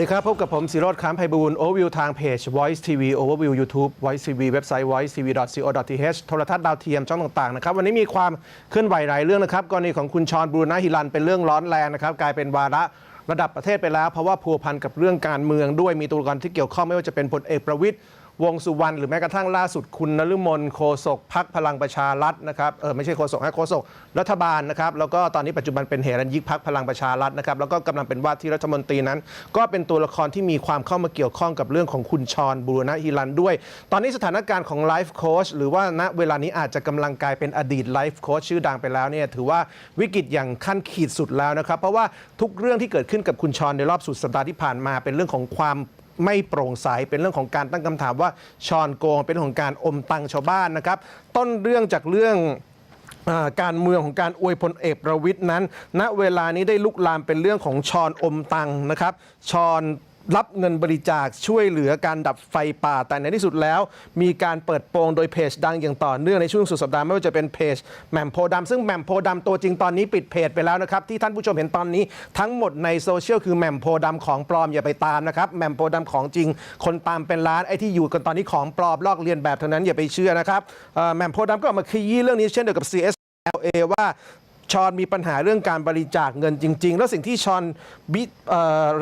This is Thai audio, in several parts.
สวัสดีครับ พบกับผมสิโรธค้ามไพบูลย์โอวิวทางเพจ Voice TV Overview YouTube Voice TV เว็บไซต์ voice tv co th โทรทัศน์ดาวเทียมช่องต่าง ๆ นะครับ วันนี้มีความเคลื่อนไหวหลายเรื่องนะครับ กรณีของคุณชอนบรูนาฮิลัน เป็นเรื่องร้อนแรงนะครับ กลายเป็นวาระระดับประเทศไปแล้ว เพราะว่าพัวพันกับเรื่องการเมืองด้วยมีตัวละครที่เกี่ยวข้องไม่ว่าจะเป็นพลเอกประวิตย วงสุวรรณหรือแม้กระทั่งล่าสุดคุณนฤมลโคศกพักพลังประชารัฐนะครับเออไม่ใช่โคศกฮะโคศกรัฐบาลนะครับแล้วก็ตอนนี้ปัจจุบันเป็นเหรัญยิกพักพลังประชารัฐนะครับแล้วก็กำลังเป็นว่าที่รัฐมนตรีนั้น ก็เป็นตัวละครที่มีความเข้ามาเกี่ยวข้องกับเรื่องของคุณชรบุรณะฮิรันด้วย ตอนนี้สถานการณ์ของไลฟ์โค้ชหรือว่าณเวลานี้อาจจะกำลังกลายเป็นอดีตไลฟ์โค้ชชื่อดังไปแล้วเนี่ยถือว่าวิกฤตอย่างขั้นขีดสุดแล้วนะครับเพราะว่าทุกเรื่องที่เกิดขึ้นกับคุณชรในรอบสุดสัปดาห์ที่ผ่านมาเป็นเรื่องของความ ไม่โปร่งใสเป็นเรื่องของการตั้งคำถามว่าชอนโกงเป็นเรื่องของการอมตังชาวบ้านนะครับ ต้นเรื่องจากเรื่องอาการเมืองของการอวยพลเอกประวิทย์นั้น ณเวลานี้ได้ลุกลามเป็นเรื่องของชอนอมตังนะครับชอน รับเงินบริจาคช่วยเหลือการดับไฟป่า แต่ในที่สุดแล้ว มีการเปิดโปงโดยเพจดังอย่างต่อเนื่องในช่วงสุดสัปดาห์ไม่ว่าจะเป็นเพจแหม่มโพธิ์ดำซึ่งแหม่มโพธิ์ดำตัวจริงตอนนี้ปิดเพจไปแล้วนะครับที่ท่านผู้ชมเห็นตอนนี้ทั้งหมดในโซเชียลคือแหม่มโพธิ์ดำของปลอมอย่าไปตามนะครับแหม่มโพธิ์ดำของจริง คนตามเป็นล้านไอ้ที่อยู่กันตอนนี้ของปลอมลอกเลียนแบบเท่านั้นอย่าไปเชื่อนะครับแหม่มโพธิ์ดำก็ออกมาขยี้เรื่องนี้เช่นเดียวกับ CS LA ว่า ชอนมีปัญหาเรื่องการบริจาคเงินจริง ๆ แล้วสิ่งที่ชอนบิ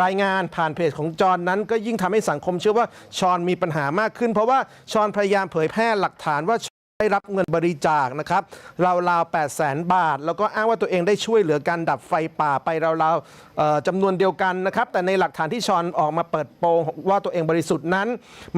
รายงานผ่านเพจของจอนนั้น ก็ยิ่งทำให้สังคมเชื่อว่าชอนมีปัญหามากขึ้น เพราะว่าชอนพยายามเผยแพร่หลักฐานว่าได้รับเงินบริจาคนะครับราวๆ8 0 0แสนบาท แล้วก็อ้างว่าตัวเองได้ช่วยเหลือการดับไฟป่าไปราวๆ จำนวนเดียวกันนะครับ แต่ในหลักฐานที่ชอนออกมาเปิดโปงว่าตัวเองบริสุทธิ์นั้น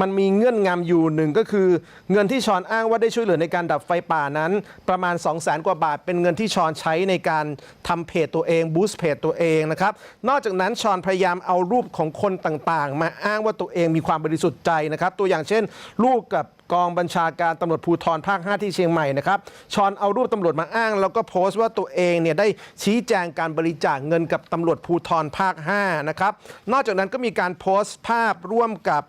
มันมีเงื่อนงำอยู่หนึ่งก็คือ เงินที่ชอนอ้างว่าได้ช่วยเหลือในการดับไฟป่านั้น ประมาณ 2 0 0แสนกว่าบาท เป็นเงินที่ชอนใช้ในการทำเพจตัวเองบูสต์เพจตัวเองนะครับนอกจากนั้นชอนพยายามเอารูปของคนต่างๆ มาอ้างว่าตัวเองมีความบริสุทธิ์ใจนะครับตัวอย่างเช่น รูปกับกองบัญชาการตำรวจภูธรภาค 5 ที่เชียงใหม่นะครับชอนเอารูปตำรวจมาอ้าง แล้วก็โพสต์ว่าตัวเองเนี่ยได้ชี้แจงการบริจาคเงินกับตำรวจภูธรภาค 5 นะครับ นอกจากนั้นก็มีการโพสต์ภาพร่วมกับ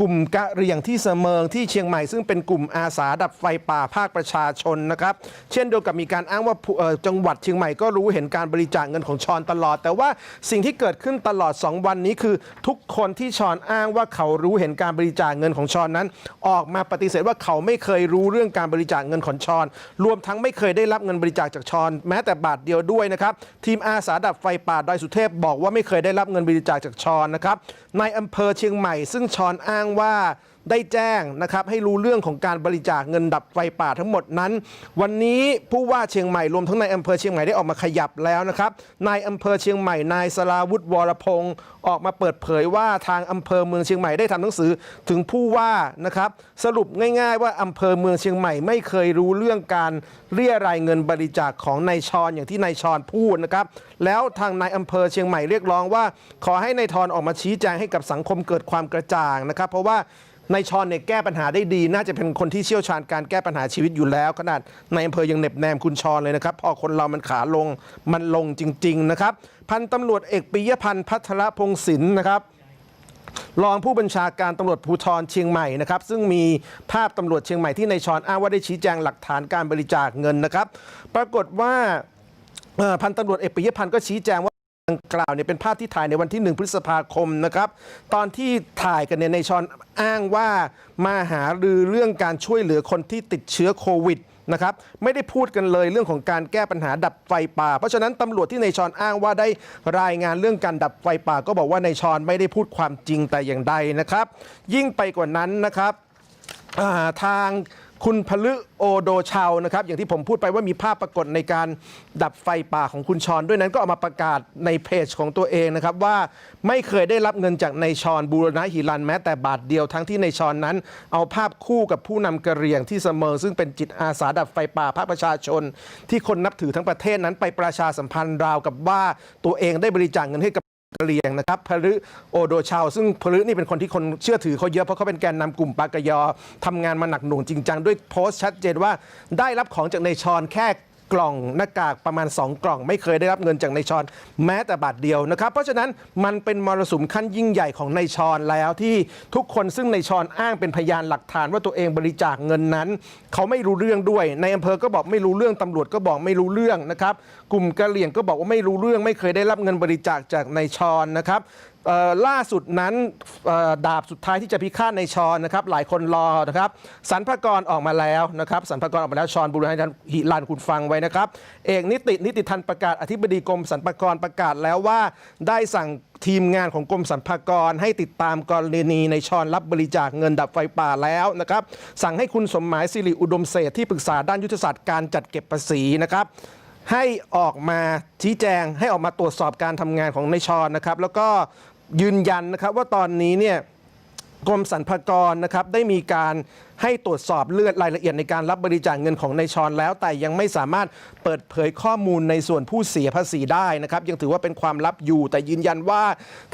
กลุ่มกะเหรี่ยงที่เสมิงที่เชียงใหม่ซึ่งเป็นกลุ่มอาสาดับไฟป่าภาคประชาชนนะครับ เช่นเดียวกับมีการอ้างว่าจังหวัดเชียงใหม่ก็รู้เห็นการบริจาคเงินของชอนตลอด แต่ว่าสิ่งที่เกิดขึ้นตลอด 2 วันนี้คือทุกคนที่ชอนอ้างว่าเขารู้เห็นการบริจาคเงินของชอนนั้น ออกมาปฏิเสธว่าเขาไม่เคยรู้เรื่องการบริจาคเงินของชอน รวมทั้งไม่เคยได้รับเงินบริจาคจากชอนแม้แต่บาทเดียวด้วยนะครับทีมอาสาดับไฟป่าดอยสุเทพบอกว่าไม่เคยได้รับเงินบริจาคจากชอนนะครับในอำเภอเชียงใหม่ ซึ่งชอนอ้างว่า ได้แจ้งนะครับให้รู้เรื่องของการบริจาคเงินดับไฟป่าทั้งหมดนั้น วันนี้ผู้ว่าเชียงใหม่รวมทั้งในายอำเภอเชียงใหม่ได้ออกมาขยับแล้วนะครับนายอำเภอเชียงใหม่นายสลาวุฒิวรพงศ์ออกมาเปิดเผยว่าทางอำเภอเมืองเชียงใหม่ได้ทำหนังสือถึงผู้ว่านะครับสรุปง่าย ๆ ว่าอำเภอเมืองเชียงใหม่ไม่เคยรู้เรื่องการเรียรายเงินบริจาคของนายชอนอย่างที่นายชอนพูดนะครับแล้วทางนายอำเภอเชียงใหม่เรียกร้องว่า ขอให้นายทอนออกมาชี้แจงให้กับสังคมเกิดความกระจ่างนะครับ เพราะว่า นายชอนเนี่ยแก้ปัญหาได้ดี น่าจะเป็นคนที่เชี่ยวชาญการแก้ปัญหาชีวิตอยู่แล้ว ขนาดในอำเภอยังเหน็บแนมคุณชอนเลยนะครับ พอคนเรามันขาลงมันลงจริง ๆ นะครับ พันตำรวจเอกปิยพันธ์พัทรพงศินนะครับรองผู้บัญชาการตำรวจภูธรเชียงใหม่นะครับซึ่งมีภาพตำรวจเชียงใหม่ที่นายชอนอ้างว่าได้ชี้แจงหลักฐานการบริจาคเงินนะครับ ปรากฏว่าพันตำรวจเอกปิยพันธ์ก็ชี้แจงว่า ดังกล่าวเนี่ยเป็นภาพที่ถ่ายในวันที่ 1 พฤษภาคมนะครับ ตอนที่ถ่ายกันเนี่ยในชอนอ้างว่ามาหารือเรื่องการช่วยเหลือคนที่ติดเชื้อโควิดนะครับไม่ได้พูดกันเลยเรื่องของการแก้ปัญหาดับไฟป่า เพราะฉะนั้นตำรวจที่ในชอนอ้างว่าได้รายงานเรื่องการดับไฟป่า ก็บอกว่าในชอนไม่ได้พูดความจริงแต่อย่างใดนะครับ ยิ่งไปกว่านั้นนะครับาทาง คุณพลึโอโดชาวนะครับอย่างที่ผมพูดไปว่ามีภาพปรากฏในการดับไฟป่าของคุณชอนด้วยนั้นก็เอามาประกาศในเพจของตัวเองนะครับว่าไม่เคยได้รับเงินจากนายชอนบูรณะหิรันแม้แต่บาทเดียวทั้งที่นายชอนนั้น เอาภาพคู่กับผู้นำกะเรียงที่เสมอ ซึ่งเป็นจิตอาสาดับไฟป่าภาคประชาชน ที่คนนับถือทั้งประเทศนั้นไปประชาสัมพันธ์ราวกับว่าตัวเองได้บริจาคเงินให้กับ กะเหรียงนะครับพลึโอโดชาว ซึ่งพลึนี่เป็นคนที่คนเชื่อถือเขาเยอะเพราะเขาเป็นแกนนำกลุ่มปากยอทำงานมาหนักหน่วงจริงจังด้วยโพสต์ชัดเจนว่าได้รับของจากในชอนแค่ กล่องหน้ากากประมาณ 2 กล่อง ไม่เคยได้รับเงินจากในชอนแม้แต่บาทเดียวนะครับ เพราะฉะนั้นมันเป็นมรสุมขั้นยิ่งใหญ่ของในชอนแล้วที่ทุกคนซึ่งในชอนอ้างเป็นพยานหลักฐานว่าตัวเองบริจาคเงินนั้น เขาไม่รู้เรื่องด้วยในอำเภอก็บอกไม่รู้เรื่องตำรวจก็บอกไม่รู้เรื่องนะครับกลุ่มกะเหลี่ยงก็บอกว่าไม่รู้เรื่อง ไม่เคยได้รับเงินบริจาคจากในชอนนะครับ ล่าสุดนั้นดาบสุดท้ายที่จะพิฆาตในชอนนะครับหลายคนรอนะครับสรรพกรออกมาแล้วนะครับสรรพกรออกมาแล้วชอนบุรณันหิรันคุณฟังไว้นะครับ เอกนิตินิติทันประกาศอธิบดีกรมสรรพากรประกาศแล้วว่า ได้สั่งทีมงานของกรมสรรพากรให้ติดตามกรณีในชอนรับบริจาคเงินดับไฟป่าแล้วนะครับสั่งให้คุณสมหมายสิริอุดมเศษที่ปรึกษาด้านยุทธศาสตร์การจัดเก็บภาษีนะครับ ให้ออกมาชี้แจง ให้ออกมาตรวจสอบการทำงานของในายชอนนะครับ แล้วก็ยืนยันนะครับว่าตอนนี้เนี่ยกรมสรรพากรนะครับได้มีการ ให้ตรวจสอบเลือดรายละเอียดในการรับบริจาคเงินของนายชอนแล้ว แต่ยังไม่สามารถเปิดเผยข้อมูลในส่วนผู้เสียภาษีได้นะครับยังถือว่าเป็นความลับอยู่ แต่ยืนยันว่า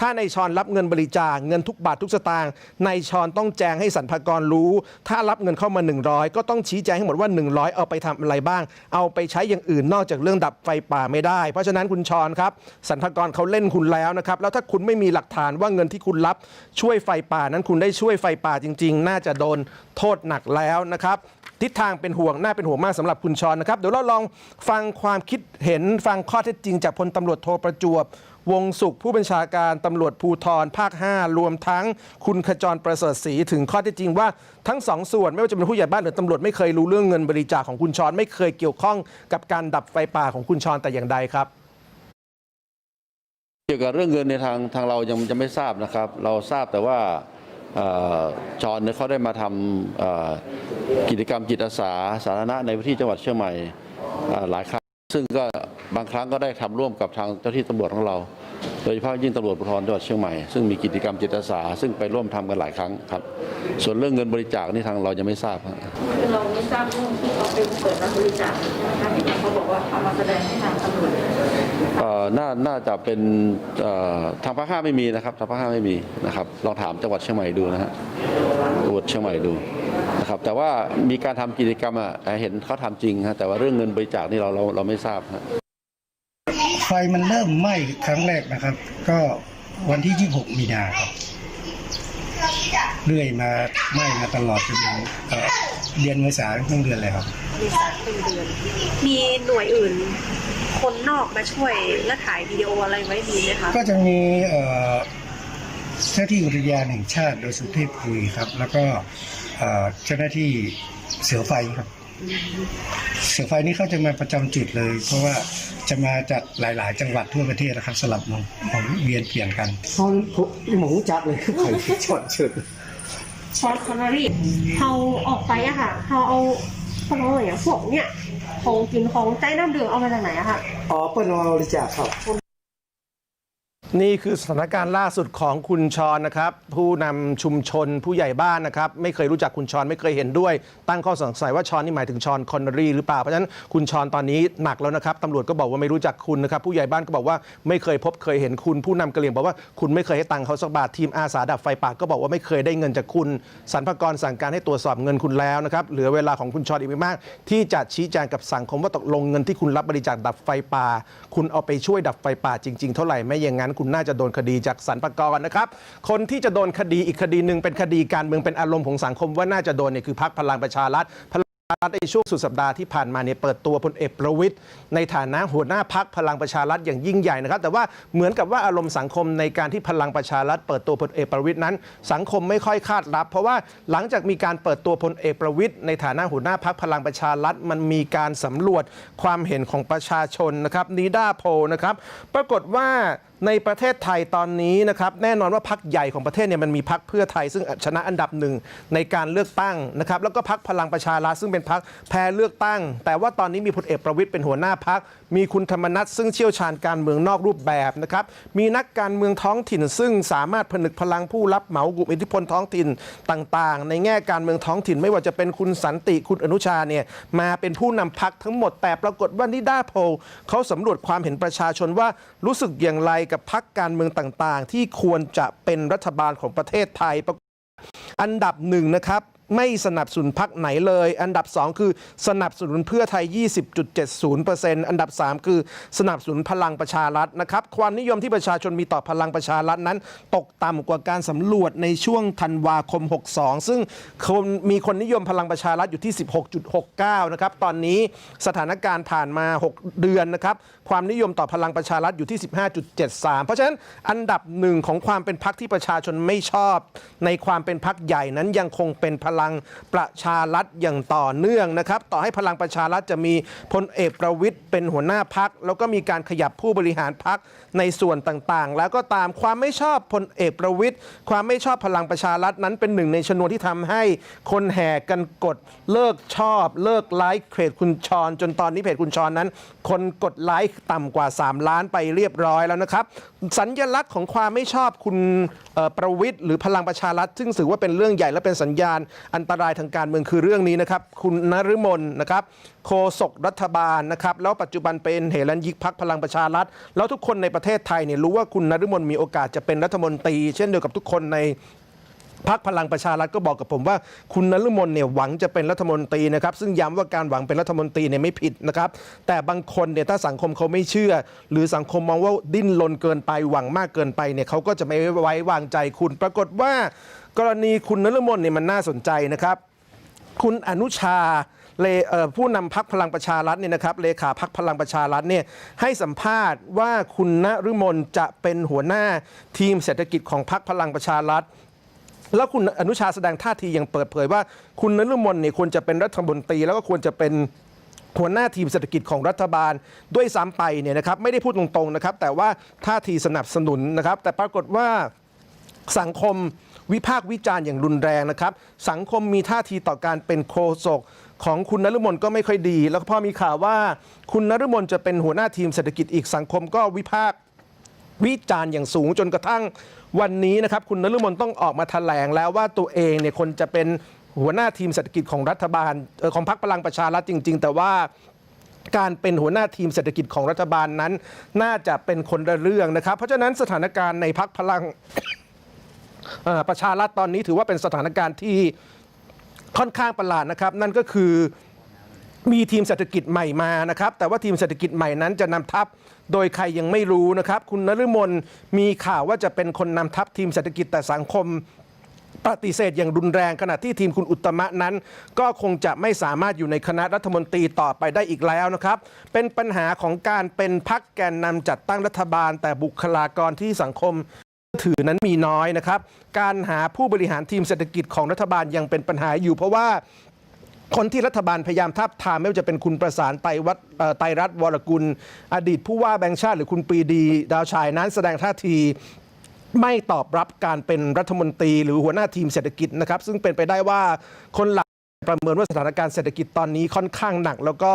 ถ้านายชอนรับเงินบริจาคเงินทุกบาททุกสตางค์นายชอนต้องแจ้งให้สรรพากรรู้ ถ้ารับเงินเข้ามา 100 ก็ต้องชี้แจงให้หมดว่า 100 เอาไปทำอะไรบ้าง เอาไปใช้อย่างอื่นนอกจากเรื่องดับไฟป่าไม่ได้ เพราะฉะนั้นคุณชอนครับสรรพากรเขาเล่นคุณแล้วนะครับแล้วถ้าคุณไม่มีหลักฐานว่าเงินที่คุณรับช่วยไฟป่านั้นคุณได้ช่วยไฟป่าจริง ๆ น่าจะโดนโทษหนักแล้วนะครับทิศทางเป็นห่วงน่าเป็นห่วงมากสำหรับคุณชอนนะครับ เดี๋ยวเราลองฟังความคิดเห็นฟังข้อเท็จจริง จากพลตำรวจโทประจวบ วงสุขผู้บัญชาการตำรวจภูธรภาค 5 รวมทั้งคุณขจรประเสริฐศรีถึงข้อเท็จจริงว่าทั้งสองส่วนไม่ว่าจะเป็นผู้ใหญ่บ้านหรือตำรวจไม่เคยรู้เรื่องเงินบริจาคของคุณชอนไม่เคยเกี่ยวข้องกับการดับไฟป่าของคุณชอนแต่อย่างใดครับเกี่ยวกับเรื่องเงินในทางทางเรายังจะไม่ทราบนะครับ เราทราบแต่ว่า จอนเนี่ยเขาได้มาทำกิจกรรมจิตอาสาสาธารณะในพื้นที่จังหวัดเชียงใหม่หลายครั้ง ซึ่งก็บางครั้งก็ได้ทำร่วมกับทางเจ้าที่ตำรวจของเรา โดยเฉพาะยิ่งตำรวจภูธรจังหวัดเชียงใหม่ซึ่งมีกิจกรรมจิตอาสาซึ่งไปร่วมทำกันหลายครั้งครับ ส่วนเรื่องเงินบริจาคนี่ทางเรายังไม่ทราบครับเราไม่ทราบเรื่องที่เขาไปเปิดรับบริจาคใช่ไหมคะเห็นเขาบอกว่าเอามาแสดงให้ทางตำรวจ น่าน่าจะเป็นทางภาคห้าไม่มีนะครับทางภาคห้าไม่มีนะครับลองถามจังหวัดเชียงใหม่ดูนะฮะจังหวัดเชียงใหม่ดูนะครับแต่ว่ามีการทำกิจกรรมอะเห็นเขาทำจริงฮะแต่ว่าเรื่องเงินบริจาคนี่เราเราเราไม่ทราบฮะไฟมันเริ่มไหม้ครั้งแรกนะครับ ก็วันที่ 26 มีนาครับเรื่อยมาไหม้มาตลอดจนถึง เอ่อเดือนเมษาทั้งเดือนเลยครับบริษัทเป็นเดือน มีหน่วยอื่น คนนอกมาช่วยและถ่ายวิดีโออะไรไว้มีไหมคะก็จะมีเอ่อเจ้าที่อุทยานแห่งชาติโดยสุเทพคุยครับ แล้วก็เอ่อเจ้าหน้าที่เสือไฟครับ เสือไฟนี่เขาจะมาประจำจุดเลย เพราะว่าจะมาจากหลาย ๆ จังหวัดทั่วประเทศนะครับสลับหมุนหมุนเวียนเปลี่ยนกัน เขาหมูจักเลยคือไข่ชดเฉิด ชอตคาร์บอรี่เขาออกไปอะค่ะเขาเอาเขาเอาอย่างพวกเนี้ยของกินของใต้น้ำดื่มเอามาจากไหนอะค่ะ อ๋อเปิ้ลมาบริจาคครับ นี่คือสถานการณ์ล่าสุดของคุณชอนนะครับ ผู้นำชุมชนผู้ใหญ่บ้านนะครับ ไม่เคยรู้จักคุณชอนไม่เคยเห็นด้วย ตั้งข้อสงสัยว่าชอนนี่หมายถึงชอนคอนเนอรี่หรือเปล่า เพราะฉะนั้นคุณชอนตอนนี้หนักแล้วนะครับตำรวจก็บอกว่าไม่รู้จักคุณนะครับ ผู้ใหญ่บ้านก็บอกว่าไม่เคยพบเคยเห็นคุณ ผู้นำกระเหรี่ยงบอกว่าคุณไม่เคยให้ตังค์เขาสักบาททีมอาสาดับไฟป่าก็บอกว่าไม่เคยได้เงินจากคุณสรรพากรสั่งการให้ตรวจสอบเงินคุณแล้วนะครับเหลือเวลาของคุณชอนอีกไม่มาก ที่จะชี้แจงกับสังคมว่าตกลงเงินที่คุณรับบริจาคดับไฟป่า คุณเอาไปช่วยดับไฟป่าจริง ๆ เท่าไหร่ไม่อย่างนั้นคุณน่าจะโดนคดีจากสรรพากรนะครับ คนที่จะโดนคดีอีกคดีหนึ่งเป็นคดีการเมืองเป็นอารมณ์ของสังคมว่าน่าจะโดนเนี่ยคือพรรคพลังประชารัฐพลังประชารัฐในช่วงสุดสัปดาห์ที่ผ่านมาเนี่ยเปิดตัวพลเอกประวิตย์ในฐานะหัวหน้าพักพลังประชารัฐอย่างยิ่งใหญ่นะครับ แต่ว่าเหมือนกับว่าอารมณ์สังคมในการที่พลังประชารัฐเปิดตัวพลเอกประวิตย์นั้น สังคมไม่ค่อยคาดรับ เพราะว่าหลังจากมีการเปิดตัวพลเอกประวิตย์ในฐานะหัวหน้าพักพลังประชารัฐมันมีการสำรวจความเห็นของประชาชนนะครับนีด้าโพนะครับปรากฏว่า ในประเทศไทยตอนนี้นะครับแน่นอนว่าพักใหญ่ของประเทศเนี่ยมันมีพักเพื่อไทย ซึ่งชนะอันดับหนึ่งในการเลือกตั้งนะครับแล้วก็พักพลังประชารัฐซึ่งเป็นพักแพ้เลือกตั้ง แต่ว่าตอนนี้มีพลเอกประวิตยเป็นหัวหน้าพัก มีคุณธรรมนัฐซึ่งเชี่ยวชาญการเมืองนอกรูปแบบนะครับมีนักการเมืองท้องถิ่น ซึ่งสามารถผนึกพลังผู้รับเหมากลุ่มอิทธิพลท้องถิ่นต่างๆ ในแง่การเมืองท้องถิ่น ไม่ว่าจะเป็นคุณสันติคุณอนุชาเนี่ยมาเป็นผู้นำพักทั้งหมดแต่ปรากฏว่านิด้าโพลเขาสำรวจความเห็นประชาชนว่ารู้สึกอย่างไรกับพักการเมืองต่างๆ ที่ควรจะเป็นรัฐบาลของประเทศไทยอันดับหนึ่งนะครับ ไม่สนับสนุนพักไหนเลย อันดับ 2 คือสนับสนุนเพื่อไทย 20.70%อันดับ 3 คือสนับสนุนพลังประชารัฐนะครับ ความนิยมที่ประชาชนมีต่อพลังประชารัฐนั้น ตกต่ำกว่าการสำรวจในช่วงธันวาคม 62 ซึ่งคนมีคนนิยมพลังประชารัฐอยู่ที่ 16.69 นะครับ ตอนนี้สถานการณ์ผ่านมา 6 เดือนนะครับ ความนิยมต่อพลังประชารัฐอยู่ที่ 15.73 เพราะฉะนั้นอันดับหนึ่งของความเป็นพักที่ประชาชนไม่ชอบ ในความเป็นพักใหญ่นั้นยังคงเป็นพลังประชารัฐอย่างต่อเนื่องนะครับ ต่อให้พลังประชารัฐจะมีพลเอกประวิทย์เป็นหัวหน้าพัก แล้วก็มีการขยับผู้บริหารพัก ในส่วนต่างๆ แล้วก็ตามความไม่ชอบพลเอกประวิตยความไม่ชอบพลังประชารัฐนั้นเป็นหนึ่งในชนวนที่ทำให้คนแห่กันกดเลิกชอบ เลิกไลค์เพจคุณชรจนตอนนี้เพจคุณชรนั้น คนกดไลค์ต่ำกว่า 3 ล้านไปเรียบร้อยแล้วนะครับ สัญญลักษณ์ของความไม่ชอบคุณประวิทย์หรือพลังประชารัฐ ซึ่งถือว่าเป็นเรื่องใหญ่และเป็นสัญญาณอันตรายทางการเมืองคือเรื่องนี้นะครับ คุณนฤมลนะครับโฆษกรัฐบาลนะครับแล้วปัจจุบันเป็นเหรัญยิกพักพลังประชารัฐ แล้วทุกคนในประเทศไทยเนี่ยรู้ว่าคุณนฤมลมีโอกาสจะเป็นรัฐมนตรี เช่นเดียวกับทุกคนในพักพลังประชารัฐก็บอกกับผมว่า คุณนฤมลเนี่ยหวังจะเป็นรัฐมนตรีนะครับซึ่งย้ำว่าการหวังเป็นรัฐมนตรีเนี่ยไม่ผิดนะครับ แต่บางคนเนี่ยถ้าสังคมเขาไม่เชื่อ หรือสังคมมองว่าดิ้นรนเกินไปหวังมากเกินไปเนี่ยเขาก็จะไม่ไว้วางใจคุณ ปรากฏว่า กรณีคุณนฤมลเนี่ยมันน่าสนใจนะครับ คุณอนุชา เลผู้นำพักพลังประชารัฐเนี่ยนะครับเลขาพักพลังประชารัฐเนี่ยให้สัมภาษณ์ว่าคุณนฤมลจะเป็นหัวหน้าทีมเศรษฐกิจของพักพลังประชารัฐแล้วคุณอนุชาแสดงท่าทีอย่างเปิดเผยว่า คุณนฤมลเนี่ยควรจะเป็นรัฐมนตรีแล้วก็ควรจะเป็นหัวหน้าทีมเศรษฐกิจของรัฐบาลด้วยซ้ำไปเนี่ยนะครับไม่ได้พูดตรงๆนะครับ แต่ว่าท่าทีสนับสนุนนะครับ แต่ปรากฏว่าสังคมวิพากษ์วิจารณ์อย่างรุนแรงนะครับ สังคมมีท่าทีต่อการเป็นโคศก ของคุณนฤมลก็ไม่ค่อยดี แล้วก็พอมีข่าวว่าคุณนฤมลจะเป็นหัวหน้าทีมเศรษฐกิจอีกสังคมก็วิพากษ์วิจารณ์อย่างสูงจนกระทั่งวันนี้นะครับคุณนฤมลต้องออกมาแถลงแล้วว่าตัวเองเนี่ยคนจะเป็นหัวหน้าทีมเศรษฐกิจของรัฐบาลออของพรรคพลังประชารัฐจริง ๆ แต่ว่าการเป็นหัวหน้าทีมเศรษฐกิจของรัฐบาลนั้น น่าจะเป็นคนละเรื่องนะครับ เพราะฉะนั้นสถานการณ์ในพักพลังประชารัฐตอนนี้ถือว่าเป็นสถานการณ์ที่ ค่อนข้างประหลาดนะครับ นั่นก็คือมีทีมเศรษฐกิจใหม่มานะครับ แต่ว่าทีมเศรษฐกิจใหม่นั้นจะนำทัพโดยใครยังไม่รู้นะครับ คุณนฤมลมีข่าวว่าจะเป็นคนนำทัพทีมเศรษฐกิจแต่สังคมปฏิเสธอย่างรุนแรงขณะที่ทีมคุณอุตมะนั้น ก็คงจะไม่สามารถอยู่ในคณะรัฐมนตรีต่อไปได้อีกแล้วนะครับ เป็นปัญหาของการเป็นพักแกนนำจัดตั้งรัฐบาล แต่บุคลากรที่สังคม ถือนั้นมีน้อยนะครับ การหาผู้บริหารทีมเศรษฐกิจของรัฐบาลยังเป็นปัญหาอยู่เพราะว่าคนที่รัฐบาลพยายามทับทามไม่ว่าจะเป็นคุณประสานไตวัดไตรัตวรกุล อดีตผู้ว่าแบงค์ชาติหรือคุณปีดี ดาวชายนั้นแสดงท่าทีไม่ตอบรับการเป็นรัฐมนตรี หรือหัวหน้าทีมเศรษฐกิจนะครับ ซึ่งเป็นไปได้ว่าคนหลักประเมินว่าสถานการณ์เศรษฐกิจตอนนี้ค่อนข้างหนัก แล้วก็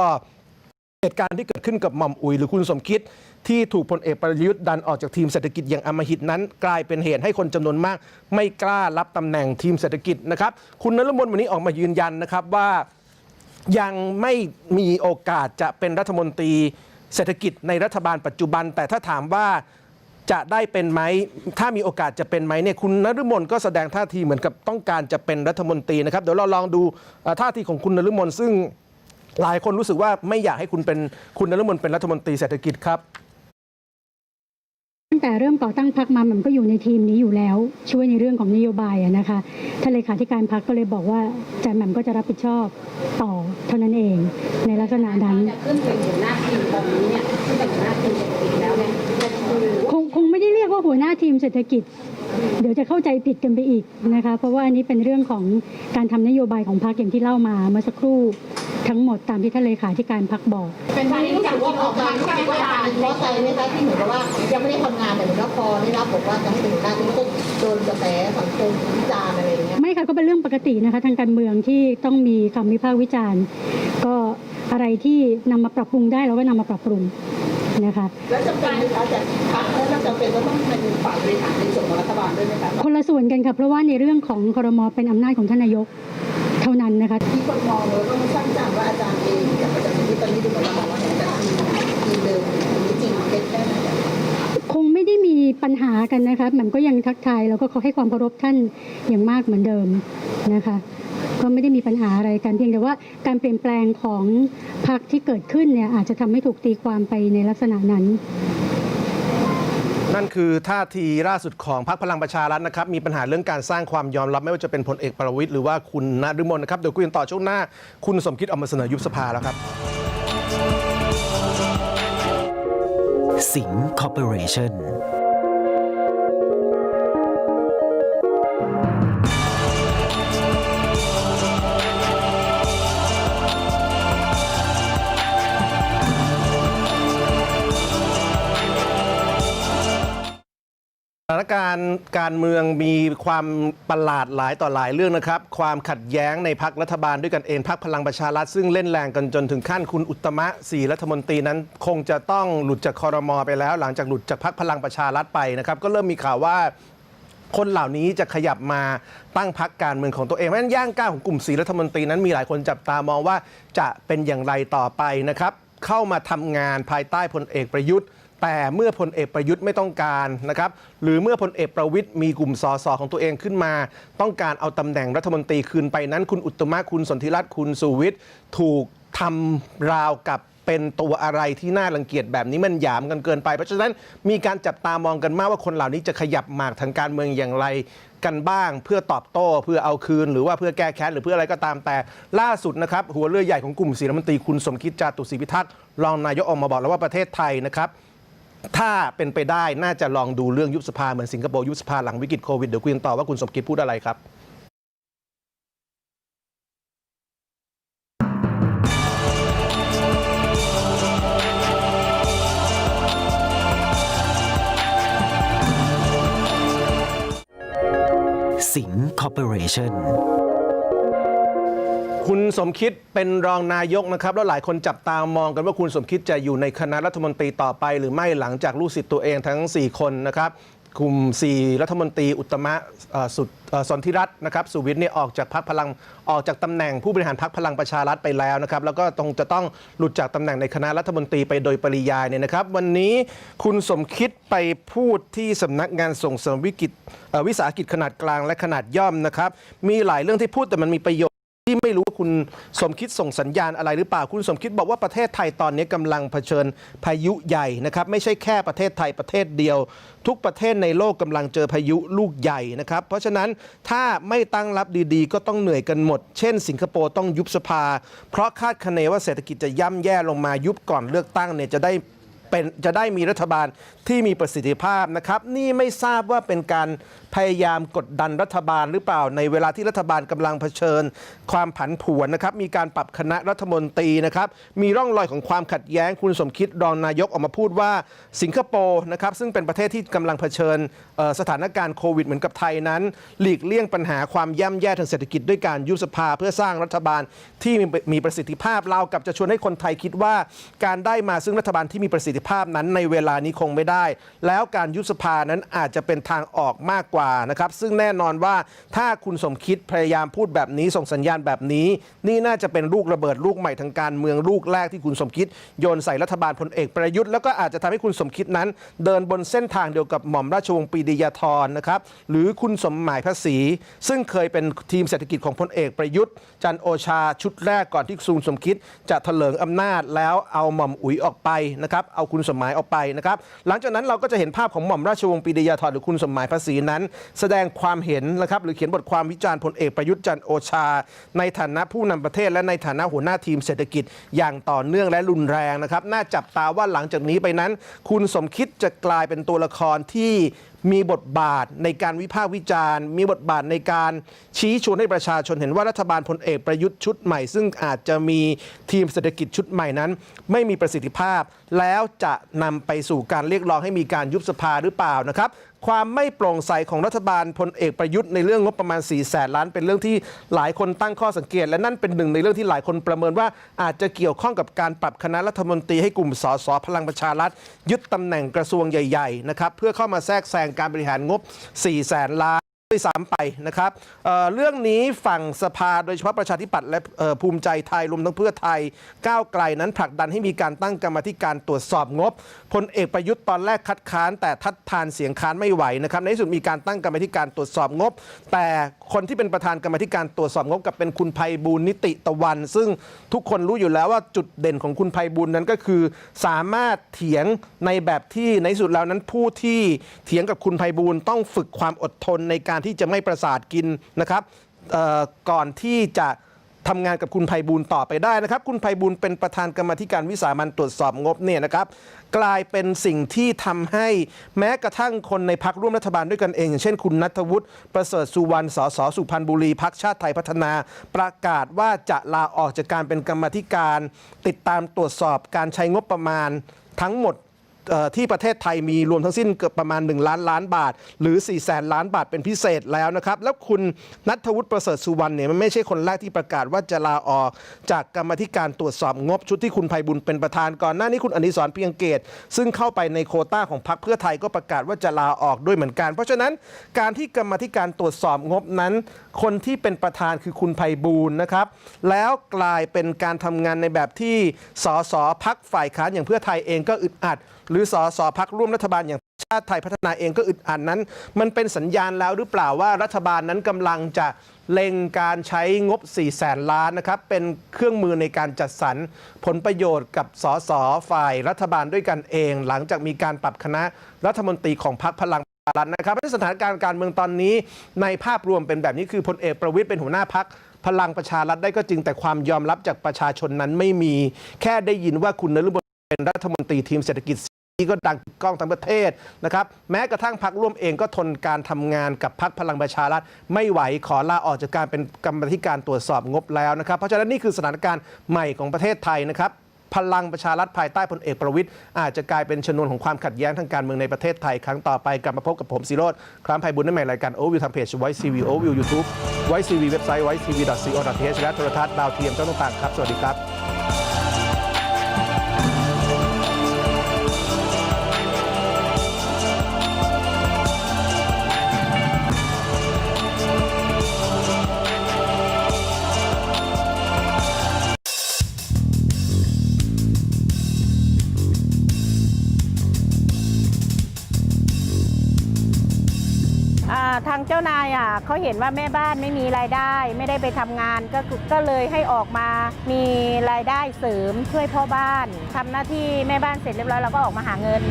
เหตุการณ์ที่เกิดขึ้นกับหม่อมอุยหรือคุณสมคิด ที่ถูกพลเอกประยุทธ์ดันออกจากทีมเศรษฐกิจอย่างอำมหิตนั้น กลายเป็นเหตุให้คนจำนวนมาก ไม่กล้ารับตำแหน่งทีมเศรษฐกิจนะครับคุณนรมนวันนี้ออกมายืนยันนะครับว่ายังไม่มีโอกาสจะเป็นรัฐมนตรีเศรษฐกิจในรัฐบาลปัจจุบัน แต่ถ้าถามว่าจะได้เป็นไหม ถ้ามีโอกาสจะเป็นไหมเนี่ย คุณนฤมลก็แสดงท่าทีเหมือนกับต้องการจะเป็นรัฐมนตรีนะครับ เดี๋ยวเราลองดูท่าทีของคุณนฤมลซึ่งหลายคนรู้สึกว่าไม่อยากให้คุณเป็นคุณนรมนเป็นรัฐมนตรีเศรษฐกิจครับ งแต่เริ่มก่อตั้งพักมามันก็อยู่ในทีมนี้อยู่แล้ว ช่วยในเรื่องของนโยบายนะคะท่านเลขาธิการพักก็เลยบอกว่าจแหม่มก็จะรับผิดชอบต่อเท่านั้นเองในลักษณะนั้นขึ้นเป็นหัวหน้าทีมตอนนี้เนี่ยขึ้นเป็นหัวหน้าทีม คงไม่ได้เรียกว่าหัวหน้าทีมเศรษฐกิจ เดี๋ยวจะเข้าใจผิดกันไปอีกนะคะ เพราะว่าอันนี้เป็นเรื่องของการทำนโยบายของพรรคอย่างที่เล่ามาเมื่อสักครู่ทั้งหมดตามที่ท่านเลขาธิการพักบอก เป็นที่รู้สึกว่าออกมารู้สึกว่าอาจารย์ท้อใจไหมคะที่เหมือนกับว่ายังไม่ได้ทำงานแต่เหมือนกับพอได้รับบอกว่าจะให้เป็นหัวหน้าทีมก็โดนกระแสสังคมวิจารณ์อะไรอย่างเงี้ยไม่ค่ะก็เป็นเรื่องปกตินะคะ ทางการเมืองที่ต้องมีคำวิพากษ์วิจารณ์ ก็อะไรที่นำมาปรับปรุงได้เราก็นำมาปรับปรุง นะคะแล้วจำเป็นไหมคะจะพักแล้วจำเป็นจะต้องเป็นฝ่ายบริหารในส่วนของรัฐบาลด้วยไหมคะคนละส่วนกันค่ะเพราะว่าในเรื่องของครมเป็นอำนาจของท่านนายกเท่านั้นนะคะที่คนมองแล้วก็สร้างจำว่าอาจารย์เองกับอาจารย์ที่ตอนนี้ดูเหมือนเราบอกว่าเนี่ยจะทีมทีมเดิมจริงๆเป็นแค่ไหนคงไม่ได้มีปัญหากันนะคะมันก็ยังทักทายแล้วก็เขาให้ความเคารพท่านอย่างมากเหมือนเดิมนะคะ ก็ไม่ได้มีปัญหาอะไรกันเพียงแต่ว่าการเปลี่ยนแปลงของพรรคที่เกิดขึ้นเนี่ยอาจจะทำให้ถูกตีความไปในลักษณะนั้นนั่นคือท่าทีล่าสุดของพรรคพลังประชารัฐนะครับ มีปัญหาเรื่องการสร้างความยอมรับ ไม่ว่าจะเป็นพลเอกประวิตยหรือว่าคุณนฤมลนะครับ เดี๋ยวคุยกันต่อช่วงหน้า คุณสมคิดออกมาเสนอยุบสภาแล้วครับ สิงห์คอร์ปอเรชั่น สถานการณ์การเมืองมีความประหลาดหลายต่อหลายเรื่องนะครับ ความขัดแย้งในพักรัฐบาลด้วยกันเองพักพลังประชารัฐซึ่งเล่นแรงกันจนถึงขั้นคุณอุตมะสีรัฐมนตรีนั้น คงจะต้องหลุดจากคอรมอไปแล้ว หลังจากหลุดจากพักพลังประชารัฐไปนะครับ ก็เริ่มมีข่าวว่าคนเหล่านี้จะขยับมาตั้งพักการเมืองของตัวเองเพราะฉะนั้นย่างก้าวของกลุ่มสีรัฐมนตรีนั้นมีหลายคนจับตามองว่าจะเป็นอย่างไรต่อไปนะครับเข้ามาทำงานภายใต้พลเอกประยุทธ์ แต่เมื่อพลเอกประยุทธ์ไม่ต้องการนะครับหรือเมื่อพลเอกประวิทย์มีกลุ่มสสของตัวเองขึ้นมา ต้องการเอาตำแหน่งรัฐมนตรีคืนไปนั้น คุณอุตมะคุณสนธิรัตน์คุณสุวิทย์ถูกทำราวกับเป็นตัวอะไรที่น่ารังเกียจแบบนี้มันหยามกันเกินไป เพราะฉะนั้นมีการจับตามองกันมากว่าคนเหล่านี้จะขยับหมากทางการเมืองอย่างไรกันบ้าง เพื่อตอบโต้เพื่อเอาคืน หรือว่าเพื่อแก้แค้นหรือเพื่ออะไรก็ตามแต่ล่าสุดนะครับหัวเรือใหญ่ของกลุ่มสีรัฐมนตรีคุณสมคิดจาตุศรีพิทักษ์รองนายกออกมาบอกแล้วว่าประเทศไทยนะครับ ถ้าเป็นไปได้น่าจะลองดูเรื่องยุบสภาเหมือนสิงคโปร์ยุบสภาหลังวิกฤตโควิดเดี๋ยวคุยกันต่อว่าคุณสมคิดพูดอะไรครับสิงห์คอร์ปอเรชั่น คุณสมคิดเป็นรองนายกนะครับ แล้วหลายคนจับตามองกันว่าคุณสมคิดจะอยู่ในคณะรัฐมนตรีต่อไป หรือไม่หลังจากลูกศิษย์ตัวเองทั้ง 4 คนนะครับกลุ่ม 4 รัฐมนตรีอุตมะสุดสนธิรัตน์นะครับสุวิทย์เนี่ยออกจากพักพลังออกจากตำแหน่งผู้บริหารพักพลังประชารัฐไปแล้วนะครับ แล้วก็ต้องจะต้องหลุดจากตำแหน่งในคณะรัฐมนตรีไปโดยปริยายเนี่ยนะครับ วันนี้คุณสมคิดไปพูดที่สำนักงานส่งเสริมวิกฤตวิสาหกิจขนาดกลางและขนาดย่อมนะครับ มีหลายเรื่องที่พูดแต่มันมีประโยชน์ ที่ไม่รู้ว่าคุณสมคิดส่งสัญญาณอะไรหรือเปล่า คุณสมคิดบอกว่าประเทศไทยตอนนี้กำลังเผชิญพายุใหญ่นะครับ ไม่ใช่แค่ประเทศไทยประเทศเดียว ทุกประเทศในโลกกำลังเจอพายุลูกใหญ่นะครับ เพราะฉะนั้นถ้าไม่ตั้งรับดีๆ ก็ต้องเหนื่อยกันหมด เช่น สิงคโปร์ต้องยุบสภา เพราะคาดคะเนว่าเศรษฐกิจจะย่ำแย่ลงมายุบก่อนเลือกตั้งเนี่ยจะได้เป็นจะได้มีรัฐบาลที่มีประสิทธิภาพนะครับ นี่ไม่ทราบว่าเป็นการพยายามกดดันรัฐบาลหรือเปล่า ในเวลาที่รัฐบาลกำลังเผชิญ ความผันผวนนะครับ มีการปรับคณะรัฐมนตรีนะครับ มีร่องรอยของความขัดแย้งคุณสมคิดรองนายกออกมาพูดว่าสิงคโปร์นะครับซึ่งเป็นประเทศที่กำลังเผชิญสถานการณ์โควิดเหมือนกับไทยนั้น หลีกเลี่ยงปัญหาความย่ำแย่ทางเศรษฐกิจด้วยการยุบสภาเพื่อสร้างรัฐบาลที่มีประสิทธิภาพเรากับจะชวนให้คนไทยคิดว่า การได้มาซึ่งรัฐบาลที่มีประสิทธิภาพนั้นในเวลานี้คงไม่ได้ แล้วการยุบสภานั้นอาจจะเป็นทางออกมากกว่านะครับซึ่งแน่นอนว่าถ้าคุณสมคิดพยายามพูดแบบนี้ส่งสัญญาณแบบนี้ นี่น่าจะเป็นลูกระเบิดลูกใหม่ทางการเมืองลูกแรกที่คุณสมคิดโยนใส่รัฐบาลพลเอกประยุทธ์แล้วก็อาจจะทำให้คุณสมคิดนั้น เดินบนเส้นทางเดียวกับหม่อมราชวงศ์ปรีดียาธรนะครับหรือคุณสมหมายพระศรีซึ่งเคยเป็นทีมเศรษฐกิจของพลเอกประยุทธ์ จันโอชาชุดแรกก่อนที่คุณสมคิด จะเถลิงอำนาจแล้วเอาหม่อมอุ๋ยออกไปนะครับเอาคุณสมหมายออกไปนะครับหลังจากนั้นเราก็จะเห็นภาพของหม่อมราชวงศ์ปรีดียาธรหรือคุณสมหมายพระศรีนั้นแสดงความเห็นนะครับหรือเขียนบทความวิจารณ์พลเอกประยุทธ์จันทร์โอชา ในฐานะผู้นำประเทศและในฐานะหัวหน้าทีมเศรษฐกิจอย่างต่อเนื่องและรุนแรงนะครับน่าจับตาว่าหลังจากนี้ไปนั้น คุณสมคิดจะกลายเป็นตัวละครที่มีบทบาทในการวิพากษ์วิจารณ์ มีบทบาทในการชี้ชวนให้ประชาชนเห็นว่ารัฐบาลพลเอกประยุทธ์ชุดใหม่ ซึ่งอาจจะมีทีมเศรษฐกิจชุดใหม่นั้น ไม่มีประสิทธิภาพ แล้วจะนำไปสู่การเรียกร้องให้มีการยุบสภาหรือเปล่านะครับความไม่โปร่งใสของรัฐบาลพลเอกประยุทธ์ในเรื่องงบประมาณ4แสนล้าน เป็นเรื่องที่หลายคนตั้งข้อสังเกต และนั่นเป็นหนึ่งในเรื่องที่หลายคนประเมินว่า อาจจะเกี่ยวข้องกับการปรับคณะรัฐมนตรีให้กลุ่มสสพลังประชารัฐยึดตำแหน่งกระทรวงใหญ่ๆนะครับเพื่อเข้ามาแทรกแซงการบริหารงบ4แสนล้าน ด้วยซ้ำไปนะครับเเรื่องนี้ฝั่งสภาโดยเฉพาะประชาธิปัตย์และภูมิใจไทยรวมทั้งเพื่อไทยก้าวไกลนั้นผลักดันให้มีการตั้งกรรมธิการตรวจสอบงบพลเอกประยุทธ์ตอนแรกคัดค้าน แต่ทัดทานเสียงค้านไม่ไหวนะครับในที่สุดมีการตั้งกรรมธิการตรวจสอบงบ แต่คนที่เป็นประธานกรรมธิการตรวจสอบงบกับเป็นคุณภัยบูลย์นิติตะวัน ซึ่งทุกคนรู้อยู่แล้วว่าจุดเด่นของคุณภัยบูลย์นั้นก็คือ สามารถเถียงในแบบที่ในที่สุดแล้วนั้นผู้ที่เถียงกับคุณภัยบูลย์ต้องฝึกความอดทนในการที่จะไม่ประสาทกินนะครับก่อนที่จะทำงานกับคุณภัยบูลต่อไปได้นะครับ คุณภัยบูลเป็นประธานกรรมธิการวิสามันตรวจสอบงบเนี่ยนะครับ กลายเป็นสิ่งที่ทำให้แม้กระทั่งคนในพักร่วมรัฐบาลด้วยกันเอง อย่างเช่นคุณนัทวุฒิประเสริฐสุวรรณสสสุพรรณบุรีพักชาติไทยพัฒนา ประกาศว่าจะลาออกจากการเป็นกรรมธิการ ติดตามตรวจสอบการใช้งบประมาณทั้งหมด ที่ประเทศไทยมีรวมทั้งสิ้นเกือบประมาณ 1 ล้านล้านบาท หรือ4แสนล้านบาทเป็นพิเศษแล้วนะครับ แล้วคุณนัทวุฒิประเสริฐสุวรรณเนี่ยมันไม่ใช่คนแรกที่ประกาศว่าจะลาออก จากกรรมธิการตรวจสอบงบชุดที่คุณภัยบุญเป็นประธานก่อนหน้านี้คุณอนิสรเพียงเกต ซึ่งเข้าไปในโคต้าของพรรคเพื่อไทยก็ประกาศว่าจะลาออกด้วยเหมือนกัน เพราะฉะนั้นการที่กรรมธิการตรวจสอบงบนั้น คนที่เป็นประธานคือคุณภัยบูลนะครับ แล้วกลายเป็นการทำงานในแบบที่สสพักฝ่ายค้านอย่างเพื่อไทยเองก็อึดอัด หรือสสพักร่วมรัฐบาลอย่างชาติไทยพัฒนาเองก็อึดอัดนั้น มันเป็นสัญญาณแล้วหรือเปล่าว่ารัฐบาลนั้นกำลังจะเล็งการใช้งบ4แสนล้านนะครับเป็นเครื่องมือในการจัดสรรผลประโยชน์กับสสฝ่ายรัฐบาลด้วยกันเอง หลังจากมีการปรับคณะรัฐมนตรีของพรรคพลังประชารัฐนะครับในสถานการณ์การเมืองตอนนี้ ในภาพรวมเป็นแบบนี้คือพลเอกประวิตยเป็นหัวหน้าพักพลังประชารัฐได้ก็จริงแต่ความยอมรับจากประชาชนนั้นไม่มี แค่ได้ยินว่าคุณนฤบลเป็นรัฐมนตรีทีมเศรษฐกิจ ก็ดังกึกก้องทั้งประเทศนะครับแม้กระทั่งพักร่วมเองก็ทนการทำงานกับพักพลังประชารัฐไม่ไหวขอลาออกจากการเป็นกรรมธิการตรวจสอบงบแล้วนะครับ เพราะฉะนั้นนี่คือสถานการณ์ใหม่ของประเทศไทยนะครับพลังประชารัฐภายใต้พลเอกประวิตยอาจจะกลายเป็นชนวนของความขัดแย้งทางการเมืองในประเทศไทย ครั้งต่อไปกลับมาพบกับผมซีโรดครามไพบุญในใหม่รายการโอวิวทางเพจไวซีวีโอวิวยูทูบไวซีวีเว็บไซต์ไวซีวีดอทซีโอดอทเและโทรทัศน์ดาวเทียมช่องต่างๆครับสวัสดีครับ อะเขาเห็นว่าแม่บ้านไม่มีรายได้ ไม่ได้ไปทำงานก็ก็เลยให้ออกมามีรายได้เสริมช่วยพ่อบ้านทำหน้าที่แม่บ้านเสร็จเรียบร้อยเราก็ออกมาหาเงิน